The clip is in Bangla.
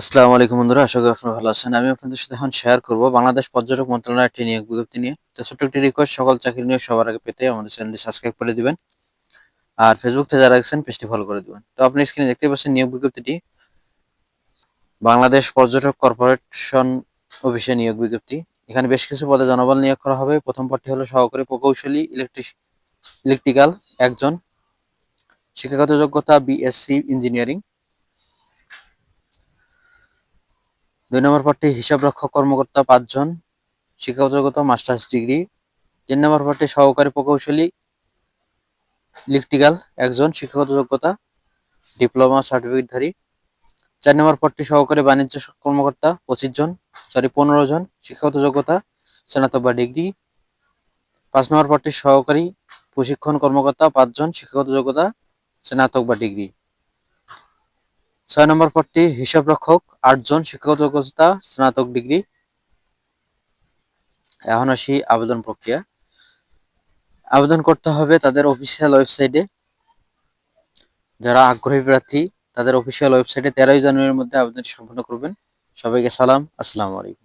আসসালামু আলাইকুম বন্ধুরা, আশা করি আপনারা ভালো আছেন। আমি আপনাদের সাথে এখন শেয়ার করব বাংলাদেশ পর্যটক মন্ত্রণালয়ের একটি নিয়োগ বিজ্ঞপ্তি নিয়ে। তো ছোট্ট একটি রিকোয়েস্ট সকল চাকরি নিয়োগ সবার আগে পেতে আমাদের চ্যানেলটি সাবস্ক্রাইব করে দিবেন। আর ফেসবুক থেকে যারা আছেন পেজটি ফলো করে দিবেন। তো আপনি স্ক্রিনে দেখতে পাচ্ছেন নিয়োগ বিজ্ঞপ্তিটি। বাংলাদেশ পর্যটক কর্পোরেশন অফিসে নিয়োগ বিজ্ঞপ্তি। এখানে বেশ কিছু পদে জনবল নিয়োগ করা হবে। প্রথম পদটি হলো সহকারী প্রকৌশলী ইলেকট্রিক ইলেকট্রিক্যাল একজন। শিক্ষাগত যোগ্যতা বিএসসি ইঞ্জিনিয়ারিং দুই নম্বর পদটি হিসাবরক্ষক কর্মকর্তা পাঁচজন, শিক্ষাগত মাস্টার্স ডিগ্রি। তিন নম্বর পদটি সহকারী প্রকৌশলী, ইলেকট্রিক্যাল একজন, শিক্ষাগত যোগ্যতা, ডিপ্লোমা সার্টিফিকেটধারী। চার নম্বর পদটি সহকারী বাণিজ্য কর্মকর্তা পঁচিশ জন সরি পনেরো জন শিক্ষাগত যোগ্যতা স্নাতক বা ডিগ্রি। পাঁচ নম্বর পদটি সহকারী প্রশিক্ষণ কর্মকর্তা পাঁচজন, শিক্ষাগত যোগ্যতা স্নাতক বা ডিগ্রি। ছয় নম্বর পদটি হিসাব রক্ষক আটজন শিক্ষকতা স্নাতক ডিগ্রি। এখন আসি আবেদন প্রক্রিয়া। আবেদন করতে হবে তাদের অফিসিয়াল ওয়েবসাইটে যারা আগ্রহী প্রার্থী, তাদের অফিসিয়াল ওয়েবসাইটে তেরোই জানুয়ারির মধ্যে আবেদন সম্পন্ন করবেন। সবাইকে সালাম, আসসালামু আলাইকুম।